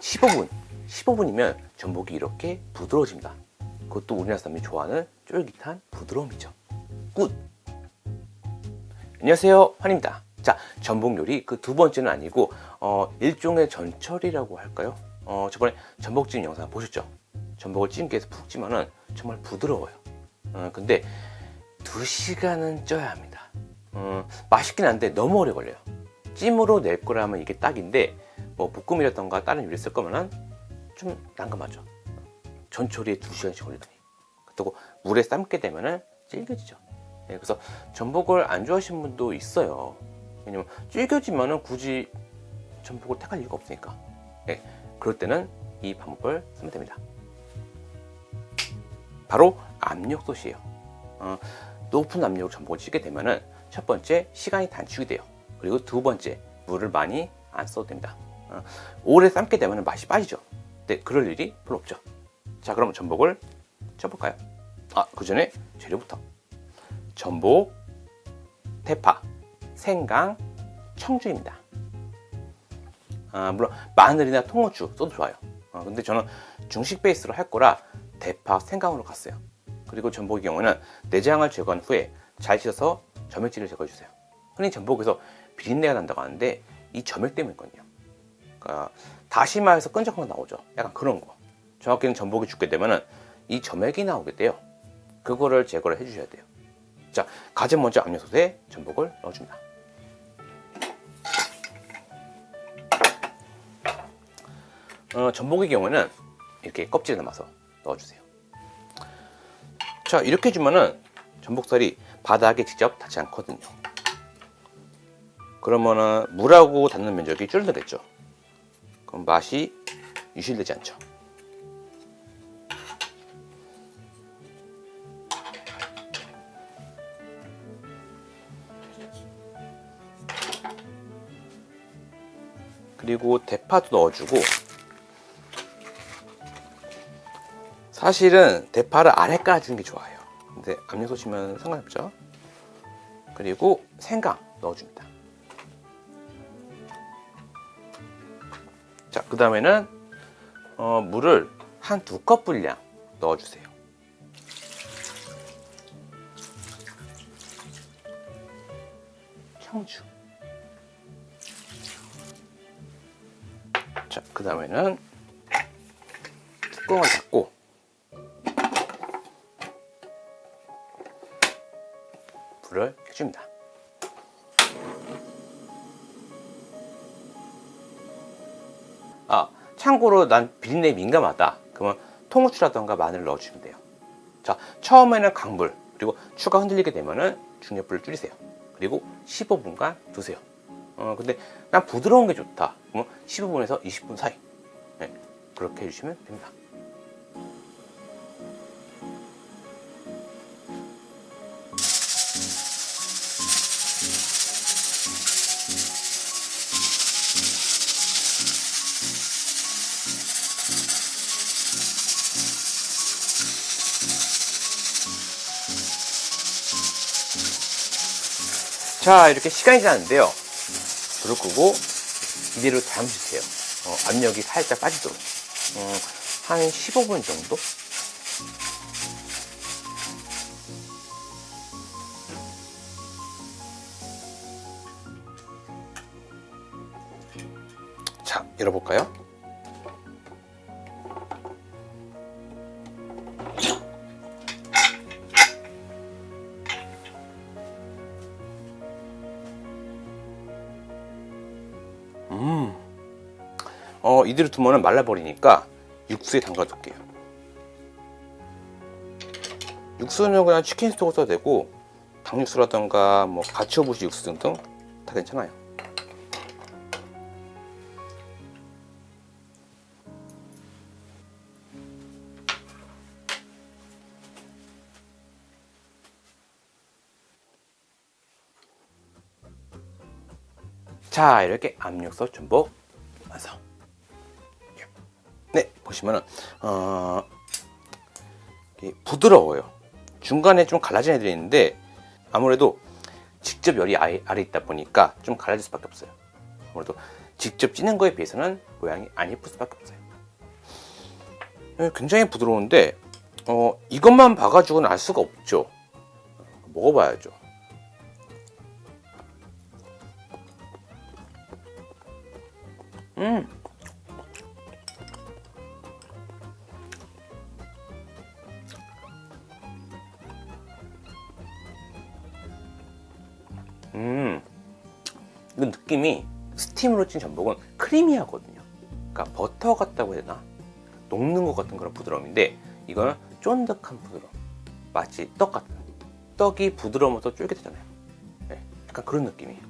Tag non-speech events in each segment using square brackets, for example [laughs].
15분, 15분이면 전복이 이렇게 부드러워집니다. 그것도 우리나라 사람이 좋아하는 쫄깃한 부드러움이죠. 굿! 안녕하세요, 환입니다. 자, 전복 요리 그 두 번째는 아니고 어, 일종의 전철이라고 할까요? 어, 저번에 전복찜 영상 보셨죠? 전복을 찜기에서 푹 찌면은 정말 부드러워요. 어, 근데 두 시간은 쪄야 합니다. 어, 맛있긴 한데 너무 오래 걸려요. 찜으로 낼 거라면 이게 딱인데 뭐 볶음이라던가 다른 요리 쓸 거면은 좀 난감하죠. 전초리에 두 시간씩 걸리더니 그렇다고 물에 삶게 되면은 질겨지죠. 예, 그래서 전복을 안 좋아하시는 분도 있어요. 왜냐면 질겨지면은 굳이 전복을 택할 이유가 없으니까. 예, 그럴 때는 이 방법을 쓰면 됩니다. 바로 압력솥이에요. 어, 높은 압력으로 전복을 찌게 되면은 첫 번째 시간이 단축이 돼요. 그리고 두 번째 물을 많이 안 써도 됩니다. 어, 오래 삶게 되면 맛이 빠지죠. 근데 그럴 일이 별로 없죠. 자, 그럼 전복을 쪄볼까요? 아, 그 전에 재료부터. 전복, 대파, 생강, 청주입니다. 아, 물론 마늘이나 통후추 써도 좋아요. 어, 근데 저는 중식 베이스로 할 거라 대파, 생강으로 갔어요. 그리고 전복의 경우는 내장을 제거한 후에 잘 씻어서 점액질을 제거해 주세요. 흔히 전복에서 비린내가 난다고 하는데 이 점액 때문이거든요. 그러니까 다시마에서 끈적한 거 나오죠. 약간 그런 거. 정확히는 전복이 죽게 되면은 이 점액이 나오게 돼요. 그거를 제거를 해주셔야 돼요. 자, 가장 먼저 압력솥에 전복을 넣어줍니다. 어, 전복의 경우는 이렇게 껍질을 남아서 넣어주세요. 자, 이렇게 해주면은 전복살이 바닥에 직접 닿지 않거든요. 그러면은 물하고 닿는 면적이 줄어들겠죠. 그럼 맛이 유실되지 않죠. 그리고 대파도 넣어주고 사실은 대파를 아래 까주는 게 좋아요. 근데 압력솥이면 상관없죠. 그리고 생강 넣어줍니다. 자, 그 다음에는 어, 물을 한 두 컵 분량 넣어주세요. 청주. 자, 그 다음에는 뚜껑을 닫고 불을 켜줍니다. 아, 참고로 난 비린내에 민감하다. 그러면 통후추라던가 마늘을 넣어주면 돼요. 자, 처음에는 강불, 그리고 추가 흔들리게 되면은 중력불을 줄이세요. 그리고 15분간 두세요. 어, 근데 난 부드러운 게 좋다. 그러면 15분에서 20분 사이. 네, 그렇게 해주시면 됩니다. 자, 이렇게 시간이 지났는데요. 불을 끄고 이대로 잠주세요. 어, 압력이 살짝 빠지도록. 어, 한 15분 정도? 자, 열어볼까요? 어, 이대로 두면 말라버리니까 육수에 담가둘게요. 육수는 그냥 치킨 스톡을 써도 되고 닭육수라던가 뭐 가치오부시 육수 등등 다 괜찮아요. 자, 이렇게 압력솥 전복 완성. 네, 보시면은 어, 부드러워요. 중간에 좀 갈라진 애들이 있는데 아무래도 직접 열이 아래, 아래 있다 보니까 좀 갈라질 수밖에 없어요. 아무래도 직접 찌는 거에 비해서는 모양이 안 예쁠 수밖에 없어요. 예, 굉장히 부드러운데 어, 이것만 봐가지고는 알 수가 없죠. 먹어봐야죠. 음. 음. 이 느낌이 스팀으로 찐 전복은 크리미하거든요. 그러니까 버터 같다고 해야 되나? 녹는 것 같은 그런 부드러움인데 이거는 쫀득한 부드러움. 마치 떡 같은. 떡이 부드러우면서 쫄깃하잖아요. 네, 약간 그런 느낌이에요.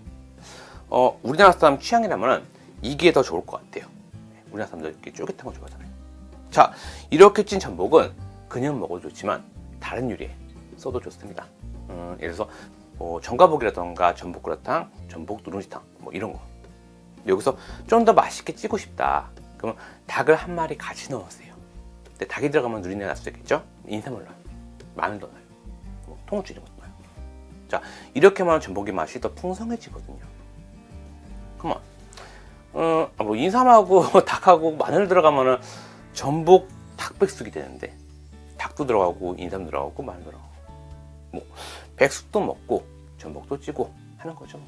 어, 우리나라 사람 취향이라면 이게 더 좋을 것 같아요. 네, 우리나라 사람들 이렇게 쫄깃한 거 좋아하잖아요. 자, 이렇게 찐 전복은 그냥 먹어도 좋지만 다른 요리에 써도 좋습니다. 음, 예를 들어서 뭐 전과복이라던가 전복그라탕, 전복 누룽지탕 뭐 이런 거. 여기서 좀 더 맛있게 찌고 싶다. 그러면 닭을 한 마리 같이 넣으세요. 근데 닭이 들어가면 누린내 날 수 있겠죠? 인삼을 넣어요. 마늘도 넣어요. 뭐 통후추 이런 것도 넣어요. 자, 이렇게만 하면 전복의 맛이 더 풍성해지거든요. 그만. 어, 뭐 인삼하고 [laughs] 닭하고 마늘 들어가면은 전복 닭백숙이 되는데 닭도 들어가고 인삼 들어가고 마늘 들어가고 뭐 백숙도 먹고 전복도 찌고 하는 거죠.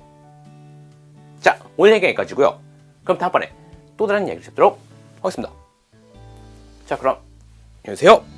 자, 오늘 얘기 여기까지고요. 그럼 다음번에 또 다른 얘기를 찾도록 하겠습니다. 자, 그럼 안녕히 계세요.